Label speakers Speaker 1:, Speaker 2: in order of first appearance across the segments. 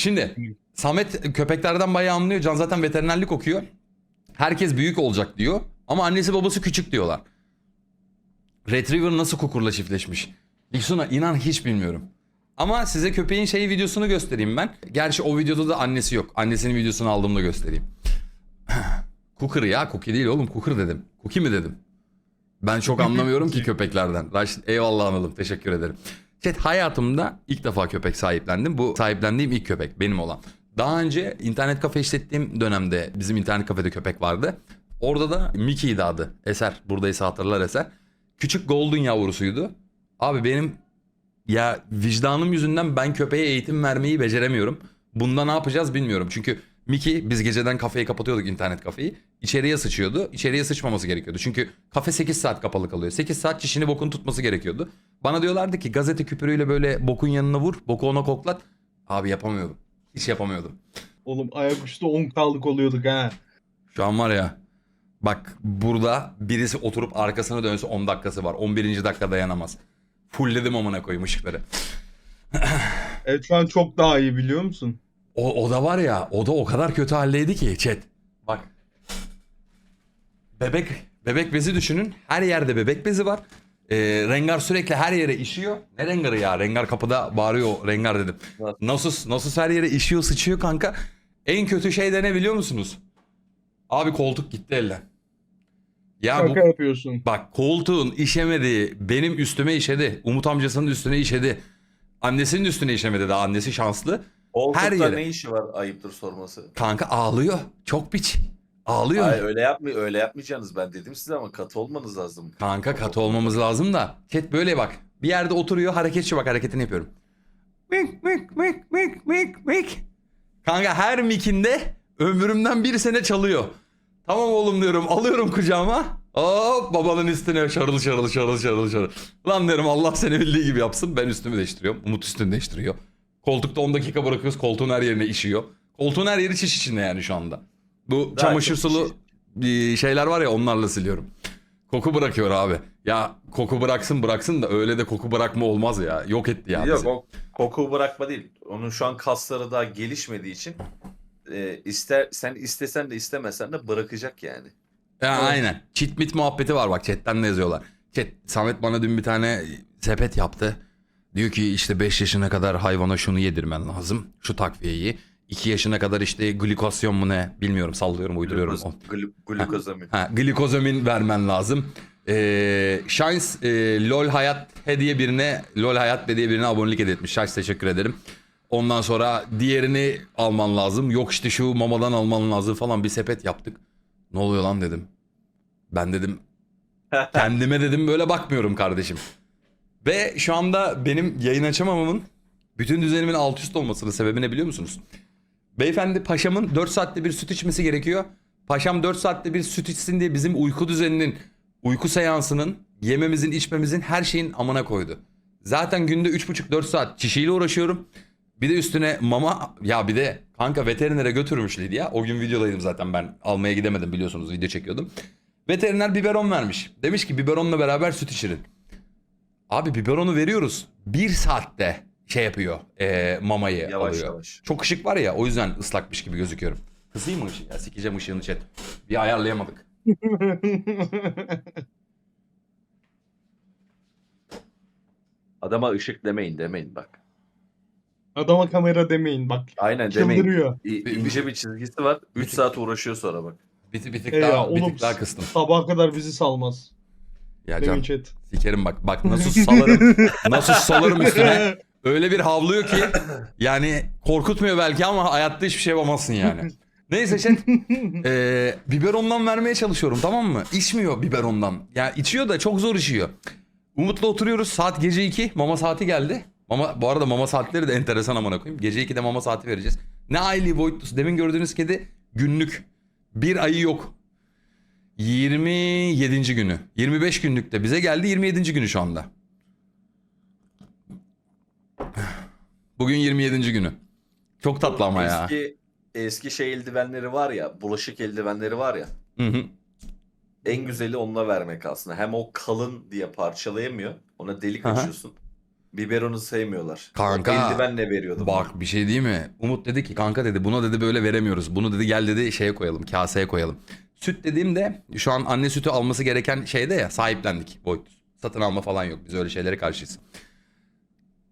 Speaker 1: Şimdi Samet köpeklerden bayağı anlıyor. Can zaten veterinerlik okuyor. Herkes büyük olacak diyor. Ama annesi babası küçük diyorlar. Retriever nasıl kukurla çiftleşmiş? İksuna inan hiç bilmiyorum. Ama size köpeğin şeyi videosunu göstereyim ben. Gerçi o videoda da annesi yok. Annesinin videosunu aldığımda göstereyim. Cooker ya. Cookie değil oğlum. Cooker dedim. Cookie mi dedim? Ben çok anlamıyorum ki köpeklerden. Raşit eyvallah anladım. Teşekkür ederim. Chat hayatımda ilk defa köpek sahiplendim. Bu sahiplendiğim ilk köpek benim olan. Daha önce internet kafe işlettiğim dönemde bizim internet kafede köpek vardı. Orada da Mickey'di adı. Eser. Buradaysa hatırlar Eser. Küçük golden yavrusuydu. Abi benim ya vicdanım yüzünden ben köpeğe eğitim vermeyi beceremiyorum. Bunda ne yapacağız bilmiyorum. Çünkü Mickey biz geceden kafeyi kapatıyorduk internet kafeyi. İçeriye sıçıyordu. İçeriye sıçmaması gerekiyordu. Çünkü kafe 8 saat kapalı kalıyor. 8 saat çişini bokunu tutması gerekiyordu. Bana diyorlardı ki gazete küpürüyle böyle bokun yanına vur. Boku ona koklat. Abi yapamıyordum. Hiç yapamıyordum.
Speaker 2: Oğlum ayaküstü 10K'lık oluyorduk ha.
Speaker 1: Şu an var ya bak burada birisi oturup arkasına dönse 10 dakikası var. 11. dakika dayanamaz. Fullledim amına koyayım ışıkları.
Speaker 2: Evet şu an çok daha iyi biliyor musun?
Speaker 1: O, o da var ya o da o kadar kötü haldeydi ki chat. Bak. Bebek bebek bezi düşünün. Her yerde bebek bezi var. Ee, Rengar sürekli her yere işiyor. Ne Rengar'ı ya? Rengar kapıda bağırıyor. Rengar dedim. Nasus, Nasus her yere işiyor sıçıyor kanka. En kötü şey de ne biliyor musunuz? Abi koltuk gitti elden. Ya bu,
Speaker 2: Şaka yapıyorsun.
Speaker 1: Bak koltuğun işemediği benim üstüme işedi. Umut amcasının üstüne işedi. Annesinin üstüne işemedi daha. Annesi şanslı.
Speaker 3: Koltukta
Speaker 1: Her yere.
Speaker 3: ne işi var ayıptır sorması.
Speaker 1: Kanka ağlıyor. Çok piç. Ağlıyor.
Speaker 3: Hayır öyle yapmay öyle yapmayacaksınız ben dedim size ama katı olmanız lazım.
Speaker 1: Kanka katı olmamız lazım da. Ket böyle bak. Bir yerde oturuyor hareketçi bak hareketini yapıyorum. Mik mik mik mik mik mik. Kanka her mikinde ömrümden bir sene çalıyor. Tamam oğlum diyorum alıyorum kucağıma. Hop babanın üstüne şarıl şarıl şarıl şarıl şarıl. Lan diyorum Allah seni bildiği gibi yapsın. Ben üstümü değiştiriyorum. Umut üstünü değiştiriyor. Koltukta 10 dakika bırakıyoruz. Koltuğun her yerine işiyor. Koltuğun her yeri çiş içinde yani şu anda. Bu
Speaker 3: Daha
Speaker 1: çamaşır
Speaker 3: çok
Speaker 1: sulu bir şeyler var ya onlarla siliyorum. Koku bırakıyor abi. Ya koku bıraksın bıraksın da öyle de koku bırakma olmaz ya. Yok etti ya.
Speaker 3: Yok
Speaker 1: bizi.
Speaker 3: o koku bırakma değil. Onun şu an kasları daha gelişmediği için e, ister sen istesen de istemesen de bırakacak yani.
Speaker 1: Ya, aynen. Çit mit muhabbeti var bak chatten de yazıyorlar. Chat Samet bana dün bir tane sepet yaptı. Diyor ki işte 5 yaşına kadar hayvana şunu yedirmen lazım. Şu takviyeyi. 2 yaşına kadar işte glikosyon mu ne bilmiyorum sallıyorum uyduruyorum.
Speaker 3: Glukoz, glu, glukozamin.
Speaker 1: Ha, glikozamin vermen lazım. Ee, Shines e, LOL Hayat He diye birine LOL Hayat Be diye birine abonelik hediye etmiş. Shines teşekkür ederim. Ondan sonra diğerini alman lazım. Yok işte şu mamadan alman lazım falan bir sepet yaptık. Ne oluyor lan dedim. Ben dedim kendime dedim böyle bakmıyorum kardeşim. Ve şu anda benim yayın açamamamın bütün düzenimin alt üst olmasının sebebi ne biliyor musunuz? Beyefendi paşamın 4 saatte bir süt içmesi gerekiyor. Paşam 4 saatte bir süt içsin diye bizim uyku düzeninin, uyku seansının, yememizin, içmemizin her şeyin amına koydu. Zaten günde 3,5-4 saat çişiyle uğraşıyorum. Bir de üstüne mama ya bir de kanka veterinere götürmüş Lidya. O gün videodaydım zaten ben almaya gidemedim biliyorsunuz video çekiyordum. Veteriner biberon vermiş. Demiş ki biberonla beraber süt içirin. Abi biberonu veriyoruz. Bir saatte şey yapıyor e, mamayı
Speaker 3: Yavaş
Speaker 1: alıyor.
Speaker 3: yavaş.
Speaker 1: Çok ışık var ya o yüzden ıslakmış gibi gözüküyorum. Kısayım mı ışığı? Ya sikeceğim ışığını chat. Bir ayarlayamadık.
Speaker 3: Adama ışık demeyin demeyin bak.
Speaker 2: Adama kamera demeyin bak.
Speaker 3: Aynen demeyin.
Speaker 2: Çıldırıyor.
Speaker 3: İ- İnce bir çizgisi var. 3 saat uğraşıyor sonra bak.
Speaker 1: Bir, bir tık
Speaker 2: E
Speaker 1: daha,
Speaker 2: ya,
Speaker 1: bir
Speaker 2: oğlum,
Speaker 1: tık daha kıstım.
Speaker 2: Sabaha kadar bizi salmaz.
Speaker 1: Ya
Speaker 2: Demin
Speaker 1: can
Speaker 2: chat.
Speaker 1: sikerim bak. Bak nasıl salarım. nasıl salarım üstüne. Öyle bir havlıyor ki yani korkutmuyor belki ama hayatta hiçbir şey yapamazsın yani. Neyse chat. Ee, biberondan vermeye çalışıyorum tamam mı? İçmiyor biberondan. Ya yani içiyor da çok zor içiyor. Umut'la oturuyoruz. Saat gece 2. Mama saati geldi. Mama, bu arada mama saatleri de enteresan amına koyayım. Gece 2'de mama saati vereceğiz. Ne aylığı boyutlusu. Demin gördüğünüz kedi günlük. Bir ayı yok. 27. günü. 25 günlükte bize geldi 27. günü şu anda. Bugün 27. günü. Çok tatlı ama ya.
Speaker 3: Eski, eski şey eldivenleri var ya. Bulaşık eldivenleri var ya.
Speaker 1: Hı hı.
Speaker 3: En güzeli onunla vermek aslında. Hem o kalın diye parçalayamıyor. Ona delik
Speaker 1: Aha.
Speaker 3: açıyorsun. biberonu sevmiyorlar.
Speaker 1: Kanka,
Speaker 3: Eldivenle veriyordum.
Speaker 1: Bak bir şey değil mi? Umut dedi ki kanka dedi buna dedi böyle veremiyoruz. Bunu dedi gel dedi şeye koyalım kaseye koyalım. Süt dediğimde şu an anne sütü alması gereken şeyde ya sahiplendik boyut. Satın alma falan yok biz öyle şeylere karşıyız.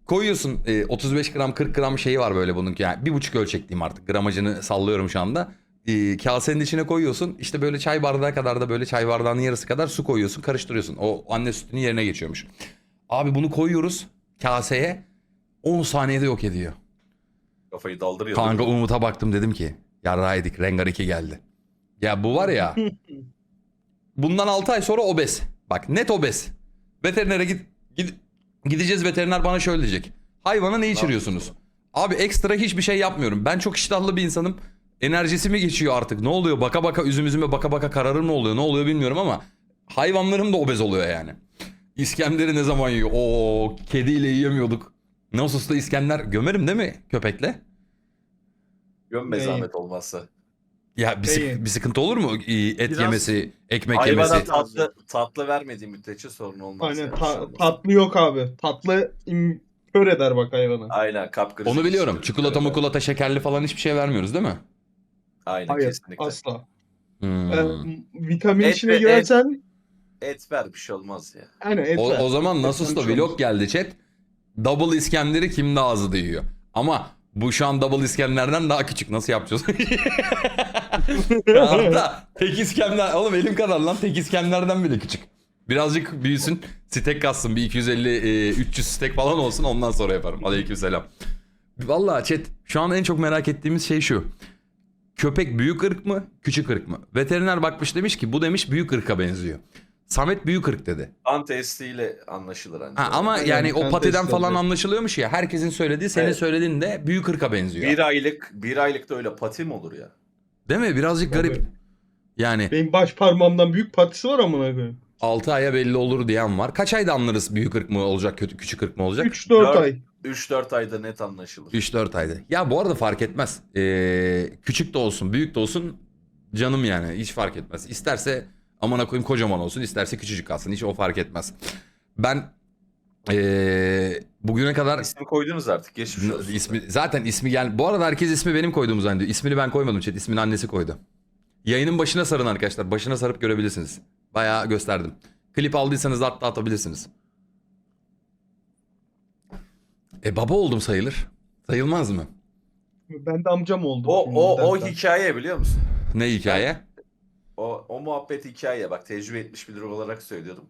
Speaker 1: Koyuyorsun e, 35 gram 40 gram şeyi var böyle bunun yani bir buçuk ölçek diyeyim artık gramajını sallıyorum şu anda. E, kasenin içine koyuyorsun işte böyle çay bardağı kadar da böyle çay bardağının yarısı kadar su koyuyorsun karıştırıyorsun. O anne sütünün yerine geçiyormuş. Abi bunu koyuyoruz kaseye 10 saniyede yok ediyor.
Speaker 3: Kafayı daldırıyor.
Speaker 1: Kanka Umut'a baktım dedim ki yarraydık Rengar 2 geldi. Ya bu var ya bundan 6 ay sonra obez. Bak net obez. Veterinere git, gid- gideceğiz veteriner bana şöyle diyecek. Hayvana ne içiriyorsunuz? Abi ekstra hiçbir şey yapmıyorum. Ben çok iştahlı bir insanım. Enerjisi mi geçiyor artık? Ne oluyor? Baka baka üzüm üzüme baka baka kararır mı oluyor? Ne oluyor bilmiyorum ama hayvanlarım da obez oluyor yani. İskender'i ne zaman yiyor? Oo kediyle yiyemiyorduk. Nasus'ta İskender gömerim değil mi köpekle?
Speaker 3: Gömme zahmet olmazsa.
Speaker 1: Ya bir, sık- bir sıkıntı olur mu? Et
Speaker 4: Biraz-
Speaker 1: yemesi, ekmek
Speaker 3: Hayvana
Speaker 1: yemesi.
Speaker 3: tatlı, tatlı vermediği müddetçe sorun olmaz.
Speaker 2: Aynen
Speaker 3: yani,
Speaker 2: ta-
Speaker 3: şey
Speaker 2: tatlı yok abi. Tatlı im- kör eder bak hayvana.
Speaker 3: Aynen kapkırıcı.
Speaker 1: Onu biliyorum.
Speaker 3: şey.
Speaker 1: Çikolata mukulata şekerli falan hiçbir şey vermiyoruz değil mi?
Speaker 3: Aynen
Speaker 2: Hayır
Speaker 3: kesinlikle.
Speaker 2: asla.
Speaker 1: Hmm.
Speaker 2: Ee, vitamin
Speaker 3: Et
Speaker 2: içine
Speaker 3: ve et.
Speaker 2: girersen
Speaker 3: Et ver bir şey olmaz ya.
Speaker 2: aynen et
Speaker 1: O,
Speaker 2: ver.
Speaker 1: o zaman
Speaker 2: Et
Speaker 1: Nasus'ta
Speaker 2: ver,
Speaker 1: vlog geldi chat. Double İskender'i kim daha hızlı yiyor? Ama bu şu an Double İskender'den daha küçük. Nasıl yapacağız? Hatta tek İskender. Oğlum elim kadar lan. Tek İskender'den bile küçük. Birazcık büyüsün. Stek kassın. Bir 250 e, 300 stek falan olsun. Ondan sonra yaparım. Aleykümselam. Vallahi chat şu an en çok merak ettiğimiz şey şu. Köpek büyük ırk mı, küçük ırk mı? Veteriner bakmış demiş ki bu demiş büyük ırka benziyor. Samet büyük ırk dedi.
Speaker 3: Kan testiyle anlaşılır ancak.
Speaker 1: Ha, ama
Speaker 2: Aynen,
Speaker 1: yani o patiden falan
Speaker 2: oluyor.
Speaker 1: anlaşılıyormuş ya. Herkesin söylediği senin
Speaker 3: Evet.
Speaker 1: söylediğin de büyük ırka benziyor.
Speaker 3: bir aylık bir aylıkta öyle pati mi olur ya?
Speaker 1: Değil mi? Birazcık garip. Yani
Speaker 2: Benim baş parmağımdan büyük patisi var amına koyayım.
Speaker 1: 6 aya belli olur diyen var. Kaç ayda anlarız büyük ırk mı olacak, kötü küçük ırk mı olacak?
Speaker 2: 3-4
Speaker 3: Dört-
Speaker 2: ay.
Speaker 3: 3-4 ayda net anlaşılır.
Speaker 1: 3-4 ayda. Ya bu arada fark etmez. Ee, küçük de olsun, büyük de olsun canım yani hiç fark etmez. İsterse amına koyayım kocaman olsun, isterse küçücük kalsın. Hiç o fark etmez. Ben ee, bugüne kadar
Speaker 3: İsmi koydunuz artık geçmiş olsun.
Speaker 1: ismi zaten ismi gel. Bu arada herkes ismi benim koyduğumu zannediyor. İsmini ben koymadım chat. İsmini annesi koydu. Yayının başına sarın arkadaşlar. Başına sarıp görebilirsiniz. Bayağı gösterdim. Klip aldıysanız da hatta atabilirsiniz. E baba oldum sayılır. Sayılmaz mı?
Speaker 2: Ben de amcam oldum.
Speaker 3: O
Speaker 2: şimdi
Speaker 3: o o
Speaker 2: dersen.
Speaker 3: hikaye biliyor musun?
Speaker 1: Ne hikaye?
Speaker 3: O o muhabbet hikaye bak tecrübe etmiş biri olarak söylüyorum.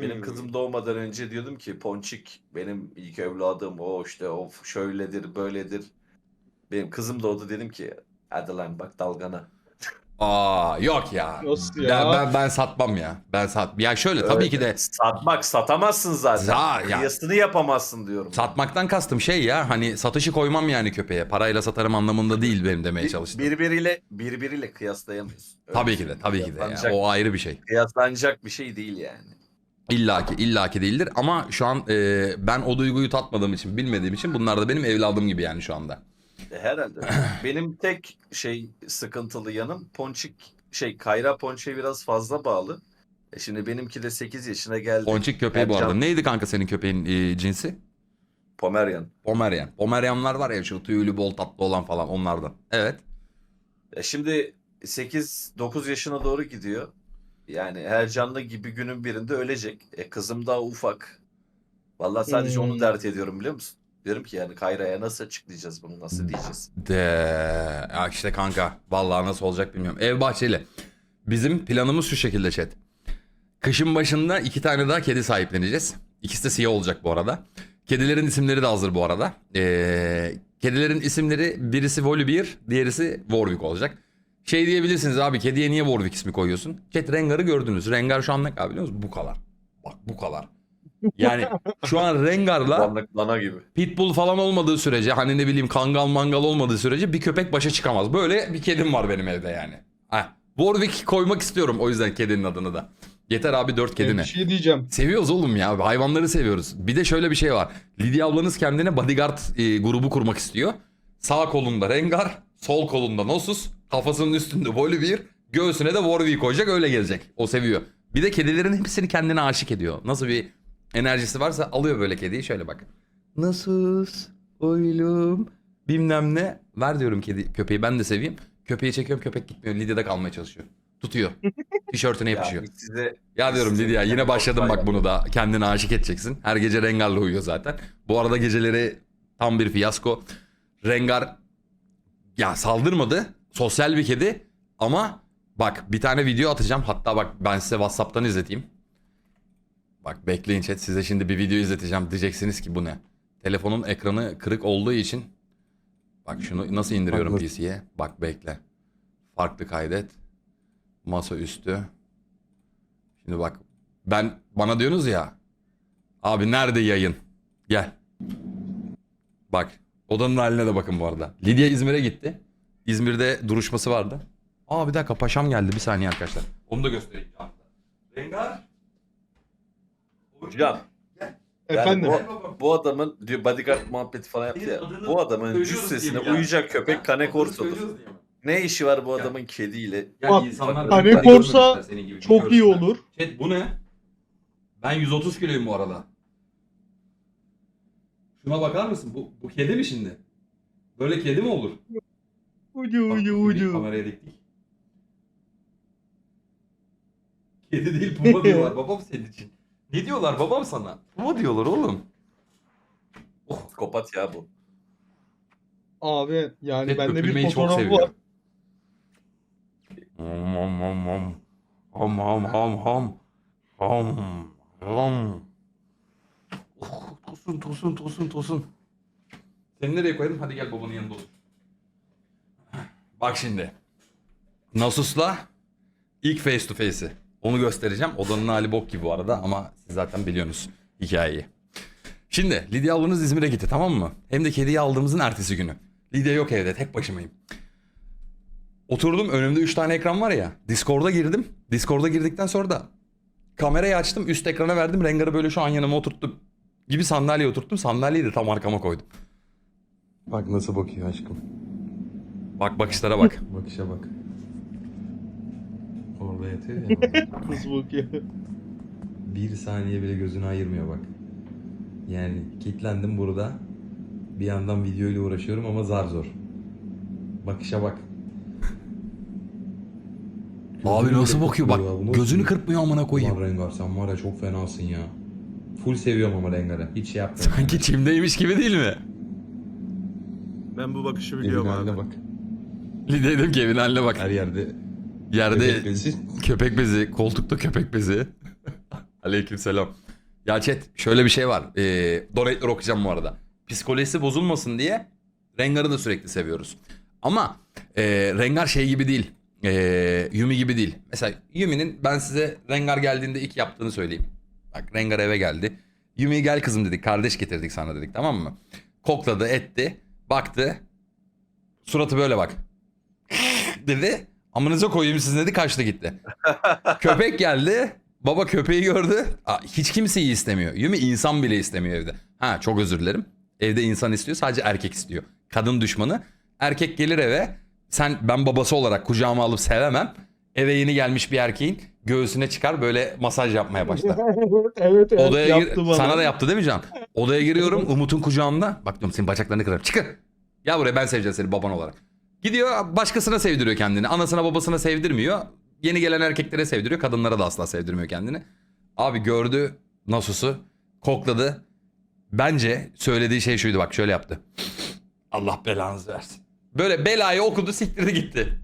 Speaker 3: Benim
Speaker 2: Hmm.
Speaker 3: kızım doğmadan önce diyordum ki Ponçik benim ilk evladım o işte o şöyledir böyledir. Benim kızım doğdu dedim ki hadi lan bak dalgana.
Speaker 1: Aa yok ya.
Speaker 2: Nasıl
Speaker 1: Ben,
Speaker 2: ya?
Speaker 1: ben, ben satmam ya. Ben sat. Ya şöyle tabii
Speaker 3: Öyle.
Speaker 1: ki de
Speaker 3: Satmak satamazsın zaten.
Speaker 1: Za- ya.
Speaker 3: Kıyasını yapamazsın diyorum.
Speaker 1: satmaktan kastım şey ya. Hani satışı koymam yani köpeğe. Parayla satarım anlamında değil benim demeye
Speaker 3: Bir-
Speaker 1: çalıştım.
Speaker 3: birbiriyle birbiriyle kıyaslayamıyorsun. Öyle
Speaker 1: Tabii ki de
Speaker 3: söyleyeyim.
Speaker 1: tabii ki de. ya.
Speaker 3: Kıyaslanacak-
Speaker 1: O ayrı bir şey.
Speaker 3: Kıyaslanacak bir şey değil yani.
Speaker 1: İllaki illaki değildir ama şu an e, ben o duyguyu tatmadığım için bilmediğim için bunlar da benim evladım gibi yani şu anda.
Speaker 3: E, Herhalde. Benim tek şey sıkıntılı yanım Ponçik şey Kayra Ponçik'e biraz fazla bağlı. E şimdi benimki de 8 yaşına geldi.
Speaker 1: Ponçik köpeği bu
Speaker 3: Ercan.
Speaker 1: arada. Neydi kanka senin köpeğin e, cinsi?
Speaker 3: Pomeryan.
Speaker 1: Pomeryan. Pomeryanlar var ya şu tüylü bol tatlı olan falan onlardan. Evet.
Speaker 3: E şimdi 8-9 yaşına doğru gidiyor. Yani her canlı gibi günün birinde ölecek. E kızım daha ufak. Vallahi sadece
Speaker 2: Hmm.
Speaker 3: onu dert ediyorum biliyor musun? Diyorum ki yani Kayra'ya nasıl açıklayacağız bunu nasıl diyeceğiz?
Speaker 1: De ya işte kanka vallahi nasıl olacak bilmiyorum. Ev bahçeli. Bizim planımız şu şekilde chat. Kışın başında iki tane daha kedi sahipleneceğiz. İkisi de siyah olacak bu arada. Kedilerin isimleri de hazır bu arada. Ee, kedilerin isimleri birisi Volibear, diğerisi Warwick olacak. Şey diyebilirsiniz abi kediye niye Warwick ismi koyuyorsun? Chat Rengar'ı gördünüz. Rengar şu an ne kadar biliyor musunuz? Bu kadar. Bak bu kadar. Yani şu an Rengar'la
Speaker 3: dana gibi.
Speaker 1: Pitbull falan olmadığı sürece hani ne bileyim kangal mangal olmadığı sürece bir köpek başa çıkamaz. Böyle bir kedim var benim evde yani. Heh. Warwick koymak istiyorum o yüzden kedinin adını da. Yeter abi dört kedi ne?
Speaker 2: Bir şey diyeceğim.
Speaker 1: Seviyoruz oğlum ya hayvanları seviyoruz. Bir de şöyle bir şey var. Lidya ablanız kendine bodyguard e, grubu kurmak istiyor. Sağ kolunda Rengar, sol kolunda Nosus, kafasının üstünde Volibear, göğsüne de Warwick koyacak öyle gelecek. O seviyor. Bir de kedilerin hepsini kendine aşık ediyor. Nasıl bir enerjisi varsa alıyor böyle kediyi şöyle bak. Nasus oylum bilmem ne. Ver diyorum kedi köpeği ben de seveyim. Köpeği çekiyorum köpek gitmiyor. Lidya'da kalmaya çalışıyor. Tutuyor. Tişörtüne yapışıyor.
Speaker 3: Ya, size
Speaker 1: Ya diyorum
Speaker 3: size
Speaker 1: Lidya yine
Speaker 3: bir
Speaker 1: başladım bak bunu da. Kendine aşık edeceksin. Her gece Rengar'la uyuyor zaten. Bu arada geceleri tam bir fiyasko. Rengar ya saldırmadı. Sosyal bir kedi ama bak bir tane video atacağım. Hatta bak ben size WhatsApp'tan izleteyim. Bak bekleyin chat size şimdi bir video izleteceğim. Diyeceksiniz ki bu ne? Telefonun ekranı kırık olduğu için bak şunu nasıl indiriyorum
Speaker 2: Bak,
Speaker 1: PC'ye? Bak bekle. Farklı kaydet. Masa üstü. Şimdi bak ben bana diyorsunuz ya abi nerede yayın? Gel. Bak odanın haline de bakın bu arada. Lidya İzmir'e gitti. İzmir'de duruşması vardı. Aa bir dakika paşam geldi bir saniye arkadaşlar. Onu da göstereyim. Rengar.
Speaker 3: Hocam
Speaker 2: Efendim.
Speaker 3: Yani bu, bu adamın diyor bodyguard muhabbeti falan yaptı ya. Bu adamın cüssesine uyuyacak köpek Kane Corso'dur. Ne işi var bu adamın kediyle?
Speaker 2: Bak,
Speaker 1: senin gibi,
Speaker 2: Çok iyi olur.
Speaker 1: Chat bu ne? Ben 130 kiloyum bu arada. Şuna bakar mısın? Bu, bu kedi mi şimdi? Böyle kedi mi olur?
Speaker 2: Ucu
Speaker 1: Bak,
Speaker 2: ucu
Speaker 1: bir
Speaker 2: ucu.
Speaker 1: Kameraya diktik. Kedi değil puma diyorlar babam senin için. Ne diyorlar babam sana? Puma diyorlar oğlum. Oh,
Speaker 3: Psikopat ya bu.
Speaker 2: Abi yani
Speaker 1: Chat
Speaker 2: bende bir
Speaker 1: öpülmeyi çok
Speaker 2: fotoğrafı
Speaker 1: seviyor.
Speaker 2: var.
Speaker 1: Ham ham ham ham. Ham ham ham ham. Ham ham. Oh, tosun tosun tosun tosun. Seni nereye koyalım? Hadi gel babanın yanında otur. Bak şimdi. Nasus'la ilk face to face'i. Onu göstereceğim. Odanın hali bok gibi bu arada ama siz zaten biliyorsunuz hikayeyi. Şimdi Lidya ablanız İzmir'e gitti tamam mı? Hem de kediyi aldığımızın ertesi günü. Lidya yok evde tek başımayım. Oturdum önümde 3 tane ekran var ya. Discord'a girdim. Discord'a girdikten sonra da kamerayı açtım. Üst ekrana verdim. Rengar'ı böyle şu an yanıma oturttum. Gibi sandalyeye oturttum. Sandalyeyi de tam arkama koydum. Bak nasıl bakıyor aşkım. Bak bakışlara bak. Bakışa bak. Orada yatıyor ya.
Speaker 2: Nasıl bakıyor?
Speaker 1: bir saniye bile gözünü ayırmıyor bak. Yani kilitlendim burada. Bir yandan videoyla uğraşıyorum ama zar zor. Bakışa bak. Abi nasıl bakıyor bak. Gözünü kırpmıyor amına koyayım.
Speaker 4: Ulan Rengar sen var ya çok fenasın ya. Full seviyorum ama Rengar'ı. Hiç şey yapmıyorum.
Speaker 1: Sanki çimdeymiş gibi değil mi?
Speaker 5: Ben bu bakışı
Speaker 4: Evin
Speaker 5: biliyorum
Speaker 4: haline
Speaker 5: abi.
Speaker 4: bak.
Speaker 1: Dedim ki evin haline bak.
Speaker 4: Her yerde
Speaker 1: Yerde
Speaker 4: köpek bezi.
Speaker 1: köpek bezi, koltukta köpek bezi. Aleykümselam. Ya chat şöyle bir şey var. Ee, donate'leri okuyacağım bu arada. Psikolojisi bozulmasın diye Rengar'ı da sürekli seviyoruz. Ama e, Rengar şey gibi değil. E, Yumi gibi değil. Mesela Yumi'nin ben size Rengar geldiğinde ilk yaptığını söyleyeyim. Bak Rengar eve geldi. Yumi gel kızım dedik. Kardeş getirdik sana dedik tamam mı? Kokladı etti. Baktı. Suratı böyle bak. dedi. Amınıza koyayım sizin dedi kaçtı gitti. Köpek geldi. Baba köpeği gördü. Aa, hiç kimseyi istemiyor. Yumi insan bile istemiyor evde. Ha çok özür dilerim. Evde insan istiyor sadece erkek istiyor. Kadın düşmanı. Erkek gelir eve. Sen ben babası olarak kucağıma alıp sevemem. Eve yeni gelmiş bir erkeğin göğsüne çıkar böyle masaj yapmaya başlar.
Speaker 2: evet evet
Speaker 1: Odaya gir-
Speaker 2: yaptı bana.
Speaker 1: sana da yaptı değil mi Can? Odaya giriyorum Umut'un kucağında. Bak diyorum senin bacaklarını kırarım. Çıkın. Gel buraya ben seveceğim seni baban olarak. Gidiyor başkasına sevdiriyor kendini. Anasına babasına sevdirmiyor. Yeni gelen erkeklere sevdiriyor. Kadınlara da asla sevdirmiyor kendini. Abi gördü Nasus'u. Kokladı. Bence söylediği şey şuydu bak şöyle yaptı. Allah belanızı versin. Böyle belayı okudu siktirdi gitti.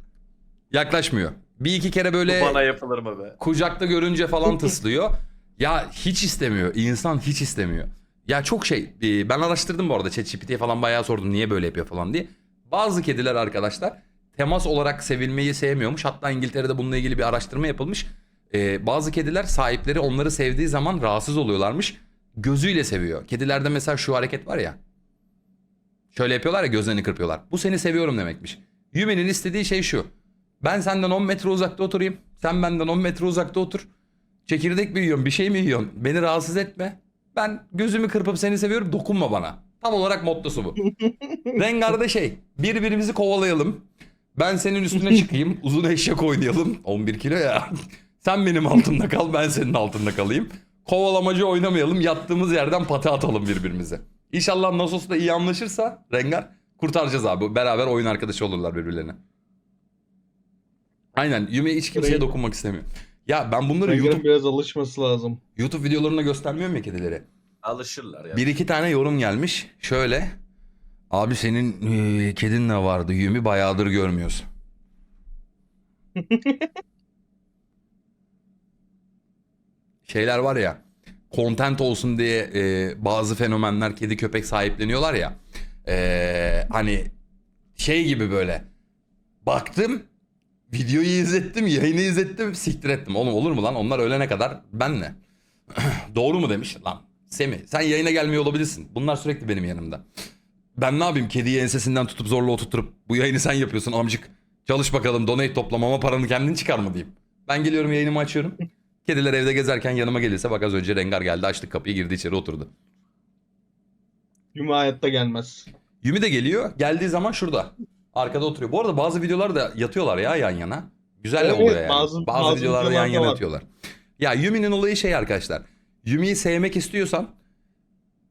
Speaker 1: Yaklaşmıyor. Bir iki kere böyle
Speaker 3: Bu bana yapılır mı be?
Speaker 1: kucakta görünce falan tıslıyor. Ya hiç istemiyor. İnsan hiç istemiyor. Ya çok şey. e, Ben araştırdım bu arada. ChatGPT'ye falan bayağı sordum niye böyle yapıyor falan diye. Bazı kediler arkadaşlar temas olarak sevilmeyi sevmiyormuş. Hatta İngiltere'de bununla ilgili bir araştırma yapılmış. E, bazı kediler sahipleri onları sevdiği zaman rahatsız oluyorlarmış. Gözüyle seviyor. Kedilerde mesela şu hareket var ya. Şöyle yapıyorlar ya gözlerini kırpıyorlar. Bu seni seviyorum demekmiş. Yumi'nin istediği şey şu. Ben senden 10 metre uzakta oturayım. Sen benden 10 metre uzakta otur. Çekirdek mi yiyorsun bir şey mi yiyorsun? Beni rahatsız etme. Ben gözümü kırpıp seni seviyorum dokunma bana. Tam olarak mottosu bu. Rengar'da şey birbirimizi kovalayalım. Ben senin üstüne çıkayım. Uzun eşek oynayalım. 11 kilo ya. Sen benim altımda kal ben senin altında kalayım. Kovalamacı oynamayalım. Yattığımız yerden pati atalım birbirimize. İnşallah Nasos da iyi anlaşırsa Rengar kurtaracağız abi. Beraber oyun arkadaşı olurlar birbirlerine. Aynen. Yumi hiç kimseye dokunmak istemiyor. Ya ben bunları
Speaker 2: Rengar'ın
Speaker 1: YouTube,
Speaker 2: biraz alışması lazım.
Speaker 1: YouTube videolarına göstermiyorum ya kedileri.
Speaker 3: Alışırlar ya.
Speaker 1: Bir iki tane yorum gelmiş. Şöyle. Abi senin e, kedin ne vardı? Yumi bayağıdır görmüyorsun. Şeyler var ya. Content olsun diye e, bazı fenomenler kedi köpek sahipleniyorlar ya. E, hani şey gibi böyle. Baktım. Videoyu izlettim. Yayını izlettim. Siktir ettim. Oğlum olur mu lan? Onlar ölene kadar ben ne? Doğru mu demiş lan. Semih sen yayına gelmiyor olabilirsin. Bunlar sürekli benim yanımda. Ben ne yapayım kediyi ensesinden tutup zorla oturtup bu yayını sen yapıyorsun amcık. Çalış bakalım donate toplamama paranı kendin çıkar mı diyeyim. Ben geliyorum yayınımı açıyorum. Kediler evde gezerken yanıma gelirse bak az önce Rengar geldi açtık kapıyı girdi içeri oturdu.
Speaker 2: Yumi hayatta gelmez.
Speaker 1: Yumi de geliyor geldiği zaman şurada. Arkada oturuyor. Bu arada bazı videolarda yatıyorlar ya yan yana. Güzel
Speaker 2: Evet,
Speaker 1: oluyor yani.
Speaker 2: bazı-
Speaker 1: Bazı,
Speaker 2: bazı
Speaker 1: videolarda yan yana
Speaker 2: var.
Speaker 1: yatıyorlar. Ya Yumi'nin olayı şey arkadaşlar. Yumi'yi sevmek istiyorsan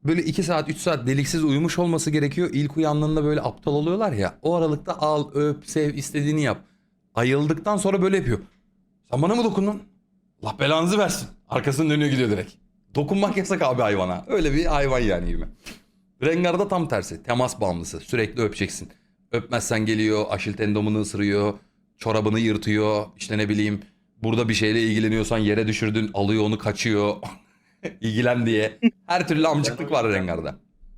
Speaker 1: böyle 2 saat 3 saat deliksiz uyumuş olması gerekiyor. İlk uyandığında böyle aptal oluyorlar ya. O aralıkta al öp sev istediğini yap. Ayıldıktan sonra böyle yapıyor. Sen bana mı dokundun? Allah belanızı versin. Arkasını dönüyor gidiyor direkt. Dokunmak yasak abi hayvana. Öyle bir hayvan yani Yumi. Rengar'da tam tersi. Temas bağımlısı. Sürekli öpeceksin. Öpmezsen geliyor, aşil tendonunu ısırıyor, çorabını yırtıyor, işte ne bileyim burada bir şeyle ilgileniyorsan yere düşürdün, alıyor onu kaçıyor. İlgilen diye. Her türlü amcıklık var Rengar'da.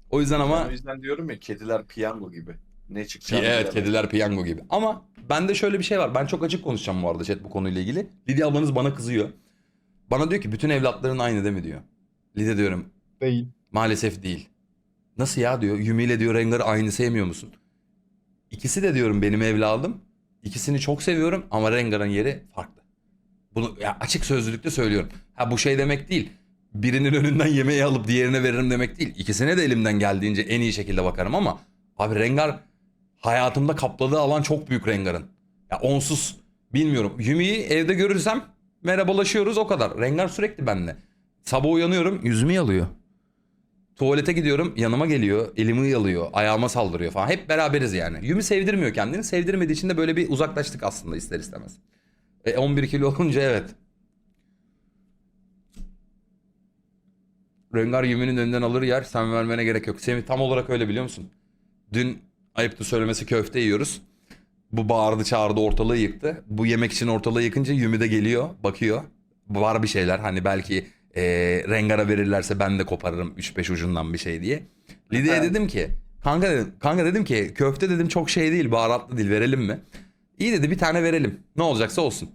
Speaker 1: O yüzden ama
Speaker 3: o yüzden diyorum ya kediler piyango gibi. Ne çıkacağını
Speaker 1: evet kediler piyango gibi. Ama bende şöyle bir şey var. Ben çok açık konuşacağım bu arada chat bu konuyla ilgili. Lidya ablanız bana kızıyor. Bana diyor ki bütün evlatların aynı değil mi diyor. Lidya diyorum
Speaker 2: Değil.
Speaker 1: Maalesef değil. Nasıl ya diyor. Yumi ile diyor Rengar'ı aynı sevmiyor musun? İkisi de diyorum benim evladım. İkisini çok seviyorum ama Rengar'ın yeri farklı. Bunu ya açık sözlülükte söylüyorum. Ha bu şey demek değil. Birinin önünden yemeği alıp diğerine veririm demek değil. İkisine de elimden geldiğince en iyi şekilde bakarım ama abi Rengar hayatımda kapladığı alan çok büyük Rengar'ın. Ya onsuz bilmiyorum. Yumi'yi evde görürsem merhabalaşıyoruz o kadar. Rengar sürekli benimle. Sabah uyanıyorum yüzümü yalıyor. Tuvalete gidiyorum yanıma geliyor elimi yalıyor ayağıma saldırıyor falan hep beraberiz yani. Yumi sevdirmiyor kendini sevdirmediği için de böyle bir uzaklaştık aslında ister istemez. E, 11 kilo olunca evet. Rengar Yumi'nin önünden alır yer sen vermene gerek yok. Semih tam olarak öyle biliyor musun? Dün ayıptır söylemesi köfte yiyoruz. Bu bağırdı çağırdı ortalığı yıktı. Bu yemek için ortalığı yıkınca Yumi de geliyor bakıyor. Var bir şeyler hani belki e, Rengar'a verirlerse ben de koparırım 3-5 ucundan bir şey diye. Lidya'ya dedim ki kanka dedim, kanka dedim ki köfte dedim çok şey değil baharatlı değil verelim mi? İyi dedi bir tane verelim ne olacaksa olsun.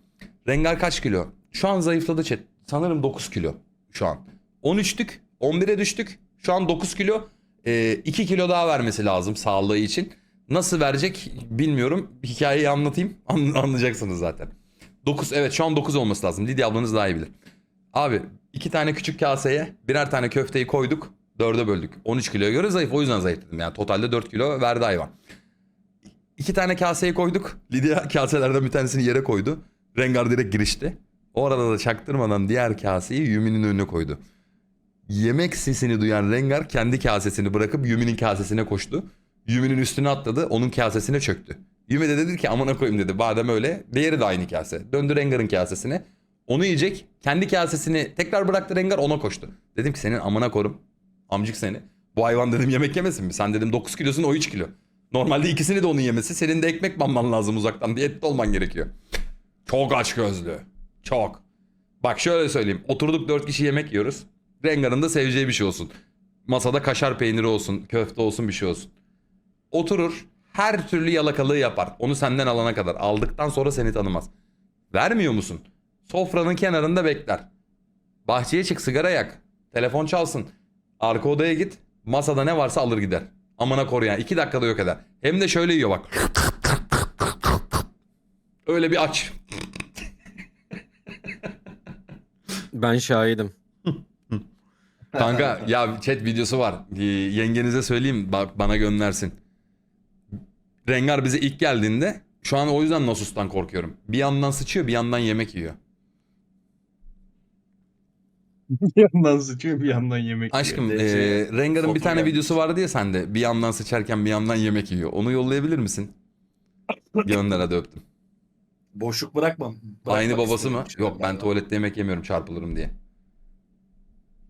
Speaker 1: Rengar kaç kilo? Şu an zayıfladı chat. Sanırım 9 kilo şu an. 13'tük 11'e düştük. Şu an 9 kilo. 2 kilo daha vermesi lazım sağlığı için. Nasıl verecek bilmiyorum. Hikayeyi anlatayım. An- anlayacaksınız zaten. 9 evet şu an 9 olması lazım. Lidya ablanız daha iyi bilir. Abi iki tane küçük kaseye birer tane köfteyi koyduk. Dörde böldük. 13 kiloya göre zayıf. O yüzden zayıf dedim. Yani totalde 4 kilo verdi hayvan. İki tane kaseyi koyduk. Lidya kaselerden bir tanesini yere koydu. Rengar direkt girişti. O arada da çaktırmadan diğer kaseyi Yumi'nin önüne koydu. Yemek sesini duyan Rengar kendi kasesini bırakıp Yumi'nin kasesine koştu. Yumi'nin üstüne atladı. Onun kasesine çöktü. Yumi de dedi ki amına koyayım dedi. Badem öyle. Diğeri de aynı kase. Döndü Rengar'ın kasesine. Onu yiyecek. Kendi kasesini tekrar bıraktı Rengar ona koştu. Dedim ki senin amına korum. Amcık seni. Bu hayvan dedim yemek yemesin mi? Sen dedim 9 kilosun o 3 kilo. Normalde ikisini de onun yemesi. Senin de ekmek banman lazım uzaktan. Diyette olman gerekiyor. Çok aç gözlü. Çok. Bak şöyle söyleyeyim. Oturduk 4 kişi yemek yiyoruz. Rengar'ın da seveceği bir şey olsun. Masada kaşar peyniri olsun. Köfte olsun bir şey olsun. Oturur. Her türlü yalakalığı yapar. Onu senden alana kadar. Aldıktan sonra seni tanımaz. Vermiyor musun? Sofranın kenarında bekler. Bahçeye çık sigara yak. Telefon çalsın. Arka odaya git. Masada ne varsa alır gider. Amına koruyan. iki dakikada yok eder. Hem de şöyle yiyor bak. Öyle bir aç.
Speaker 6: Ben şahidim.
Speaker 1: Kanka ya chat videosu var. Ee, Yengenize söyleyeyim bak bana göndersin. Rengar bize ilk geldiğinde şu an o yüzden Nasus'tan korkuyorum. Bir yandan sıçıyor bir yandan yemek yiyor.
Speaker 2: bir yandan sıçıyor bir yandan yemek
Speaker 1: Aşkım
Speaker 3: Ee,
Speaker 1: e, Rengar'ın bir tane
Speaker 3: gelmiş.
Speaker 1: videosu vardı ya sende. Bir yandan sıçarken bir yandan yemek yiyor. Onu yollayabilir misin? Gönder hadi öptüm.
Speaker 3: Boşluk bırakmam.
Speaker 1: Aynı babası mı? Yok ben tuvalette yemek yemiyorum çarpılırım diye.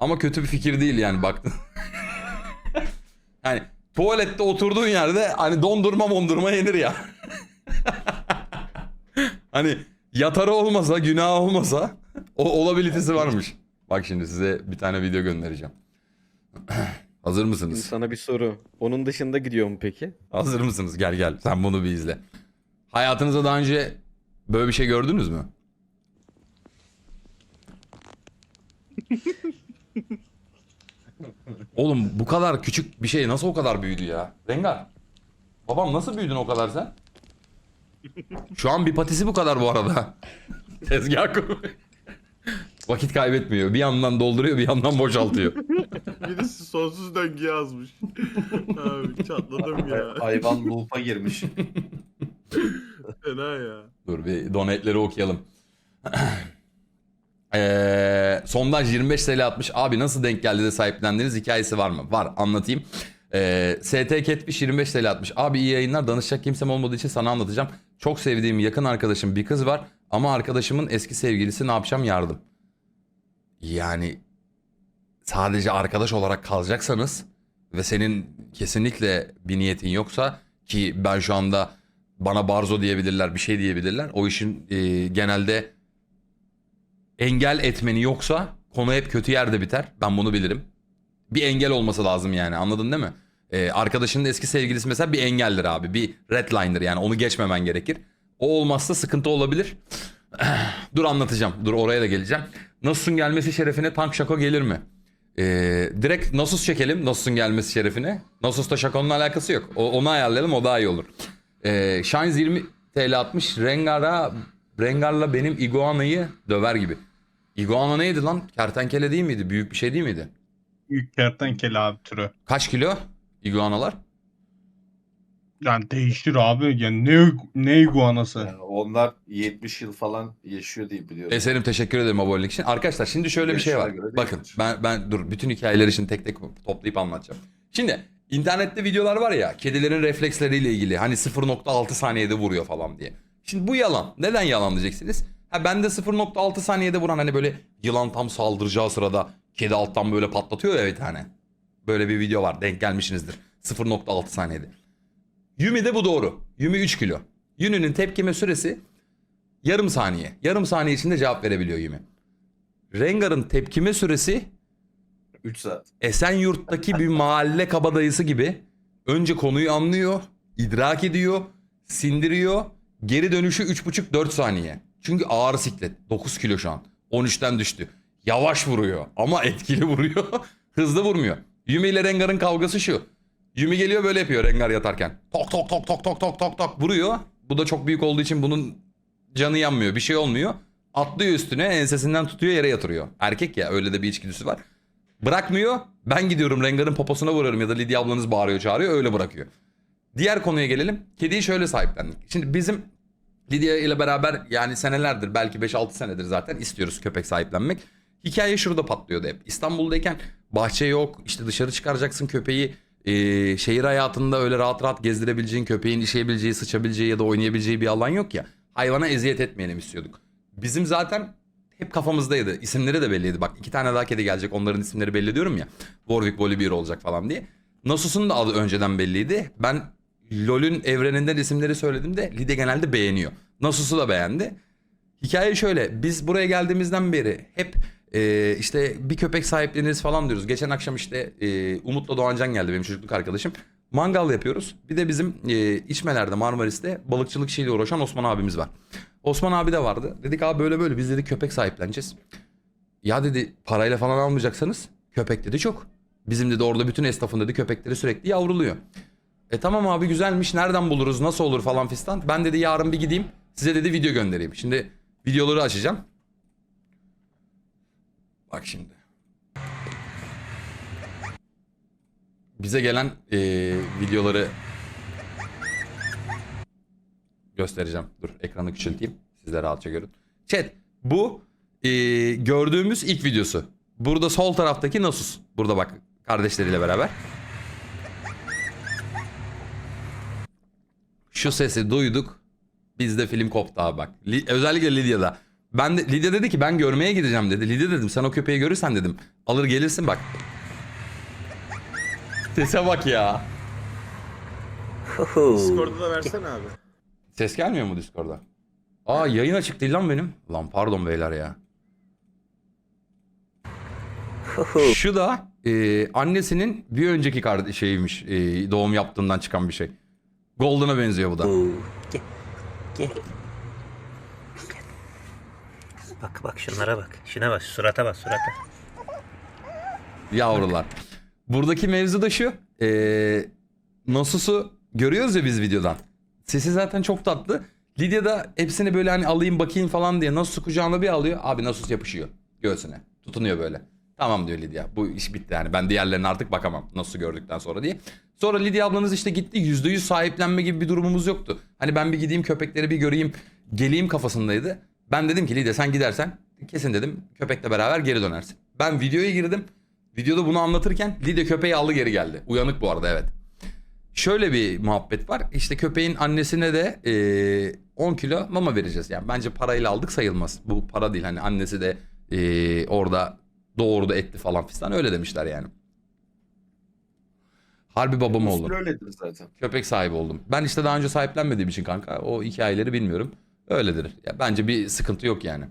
Speaker 1: Ama kötü bir fikir değil yani baktın. yani tuvalette oturduğun yerde hani dondurma mondurma yenir ya. hani yatarı olmasa günah olmasa o olabilitesi varmış. Bak şimdi size bir tane video göndereceğim. Hazır
Speaker 6: Şimdi
Speaker 1: mısınız?
Speaker 6: sana bir soru. Onun dışında gidiyor mu peki?
Speaker 1: Hazır mısınız? Gel gel sen bunu bir izle. Hayatınızda daha önce böyle bir şey gördünüz mü? Oğlum bu kadar küçük bir şey nasıl o kadar büyüdü ya? Rengar. Babam nasıl büyüdün o kadar sen? Şu an bir patisi bu kadar bu arada. Tezgah kur. Vakit kaybetmiyor. Bir yandan dolduruyor bir yandan boşaltıyor.
Speaker 5: Birisi sonsuz döngü yazmış. Abi çatladım ya.
Speaker 3: Hayvan loop'a girmiş.
Speaker 5: Fena ya.
Speaker 1: Dur bir donetleri okuyalım. Eee sondaj 25 TL atmış. Abi nasıl denk geldi de sahiplendiniz hikayesi var mı? Var anlatayım. Eee ST Ketfish 25 TL atmış. Abi iyi yayınlar danışacak kimsem olmadığı için sana anlatacağım. Çok sevdiğim yakın arkadaşım bir kız var. Ama arkadaşımın eski sevgilisi ne yapacağım yardım. Yani sadece arkadaş olarak kalacaksanız ve senin kesinlikle bir niyetin yoksa ki ben şu anda bana barzo diyebilirler bir şey diyebilirler. O işin e, genelde engel etmeni yoksa konu hep kötü yerde biter. Ben bunu bilirim. Bir engel olması lazım yani anladın değil mi? E, arkadaşının eski sevgilisi mesela bir engeldir abi. Bir redline'dır yani onu geçmemen gerekir. O olmazsa sıkıntı olabilir. dur anlatacağım. Dur oraya da geleceğim. Nasus'un gelmesi şerefine tank şako gelir mi? Ee, direkt Nasus çekelim Nasus'un gelmesi şerefine. Nasus'ta şakonun alakası yok. O, onu ayarlayalım o daha iyi olur. Ee, Shines 20 TL atmış. Rengar'a Rengar'la benim iguanayı döver gibi. Iguana neydi lan? Kertenkele değil miydi? Büyük bir şey değil miydi?
Speaker 2: Büyük kertenkele abi türü.
Speaker 1: Kaç kilo iguanalar?
Speaker 2: Yani değiştir abi. Yani ne, ne iguanası.
Speaker 3: Yani onlar 70 yıl falan yaşıyor diye biliyorum.
Speaker 1: Eserim teşekkür ederim abonelik için. Arkadaşlar şimdi şöyle bir şey var.
Speaker 3: Yaşına göre
Speaker 1: Bakın
Speaker 3: değişir.
Speaker 1: ben ben dur bütün hikayeler için tek tek toplayıp anlatacağım. Şimdi internette videolar var ya kedilerin refleksleriyle ilgili hani 0.6 saniyede vuruyor falan diye. Şimdi bu yalan. Neden yalan diyeceksiniz? Ha ben de 0.6 saniyede vuran hani böyle yılan tam saldıracağı sırada kedi alttan böyle patlatıyor ya bir tane. Böyle bir video var denk gelmişsinizdir. 0.6 saniyede. Yumi'de bu doğru. Yumi 3 kilo. Yumi'nin tepkime süresi yarım saniye. Yarım saniye içinde cevap verebiliyor Yumi. Rengar'ın tepkime süresi
Speaker 3: 3 saat.
Speaker 1: Esenyurt'taki bir mahalle kabadayısı gibi önce konuyu anlıyor, idrak ediyor, sindiriyor. Geri dönüşü 3,5-4 saniye. Çünkü ağır siklet. 9 kilo şu an. 13'ten düştü. Yavaş vuruyor ama etkili vuruyor. Hızlı vurmuyor. Yumi ile Rengar'ın kavgası şu. Yumi geliyor böyle yapıyor Rengar yatarken. Tok tok tok tok tok tok tok tok vuruyor. Bu da çok büyük olduğu için bunun canı yanmıyor. Bir şey olmuyor. Atlıyor üstüne ensesinden tutuyor yere yatırıyor. Erkek ya öyle de bir içgüdüsü var. Bırakmıyor. Ben gidiyorum Rengar'ın poposuna vuruyorum ya da Lidya ablanız bağırıyor çağırıyor öyle bırakıyor. Diğer konuya gelelim. Kediyi şöyle sahiplendik. Şimdi bizim Lidya ile beraber yani senelerdir belki 5-6 senedir zaten istiyoruz köpek sahiplenmek. Hikaye şurada patlıyordu hep. İstanbul'dayken bahçe yok işte dışarı çıkaracaksın köpeği. Ee, şehir hayatında öyle rahat rahat gezdirebileceğin köpeğin işeyebileceği, sıçabileceği ya da oynayabileceği bir alan yok ya. Hayvana eziyet etmeyelim istiyorduk. Bizim zaten hep kafamızdaydı. İsimleri de belliydi. Bak iki tane daha kedi gelecek. Onların isimleri belli diyorum ya. Warwick, Volibear olacak falan diye. Nasus'un da adı önceden belliydi. Ben LoL'ün evreninden isimleri söyledim de Lide genelde beğeniyor. Nasus'u da beğendi. Hikaye şöyle. Biz buraya geldiğimizden beri hep e, işte bir köpek sahipleniriz falan diyoruz. Geçen akşam işte e, Umut'la Doğancan geldi benim çocukluk arkadaşım. Mangal yapıyoruz. Bir de bizim e, içmelerde Marmaris'te balıkçılık işiyle uğraşan Osman abimiz var. Osman abi de vardı. Dedik abi böyle böyle biz dedik köpek sahipleneceğiz. Ya dedi parayla falan almayacaksanız köpek dedi çok. Bizim dedi orada bütün esnafın dedi köpekleri sürekli yavruluyor. E tamam abi güzelmiş nereden buluruz nasıl olur falan fistan. Ben dedi yarın bir gideyim size dedi video göndereyim. Şimdi videoları açacağım. Bak şimdi. Bize gelen e, videoları göstereceğim. Dur ekranı küçülteyim. Siz de rahatça görün. Chat bu e, gördüğümüz ilk videosu. Burada sol taraftaki Nasus. Burada bak kardeşleriyle beraber. Şu sesi duyduk. Bizde film koptu abi bak. Li- özellikle Lidya'da. Ben de, Lidya dedi ki ben görmeye gideceğim dedi. Lidya dedim sen o köpeği görürsen dedim. Alır gelirsin bak. Sese bak ya.
Speaker 5: Discord'da da versene abi.
Speaker 1: Ses gelmiyor mu Discord'da? Aa yayın açık değil lan benim. Lan pardon beyler ya. Şu da e, annesinin bir önceki kardeş şeyiymiş. e, doğum yaptığından çıkan bir şey. Golden'a benziyor bu da.
Speaker 7: Gel. Gel. Bak bak şunlara bak. Şuna bak surata bak surata.
Speaker 1: Yavrular. Buradaki mevzu da şu. E, Nasus'u görüyoruz ya biz videodan. Sesi zaten çok tatlı. Lidya da hepsini böyle hani alayım bakayım falan diye Nasus'u kucağına bir alıyor. Abi Nasus yapışıyor göğsüne. Tutunuyor böyle. Tamam diyor Lidya. Bu iş bitti yani. Ben diğerlerine artık bakamam. Nasus'u gördükten sonra diye. Sonra Lidya ablanız işte gitti. %100 sahiplenme gibi bir durumumuz yoktu. Hani ben bir gideyim köpekleri bir göreyim. Geleyim kafasındaydı. Ben dedim ki Lidya sen gidersen kesin dedim köpekle beraber geri dönersin. Ben videoya girdim. Videoda bunu anlatırken Lidya köpeği aldı geri geldi. Uyanık bu arada evet. Şöyle bir muhabbet var. İşte köpeğin annesine de eee, 10 kilo mama vereceğiz. Yani bence parayla aldık sayılmaz. Bu para değil. Hani annesi de eee, orada doğurdu etti falan fistan. Öyle demişler yani. Harbi babam
Speaker 3: Usul
Speaker 1: oldu.
Speaker 3: öyledir zaten.
Speaker 1: Köpek sahibi oldum. Ben işte daha önce sahiplenmediğim için kanka o hikayeleri bilmiyorum. Öyledir. Ya bence bir sıkıntı yok yani.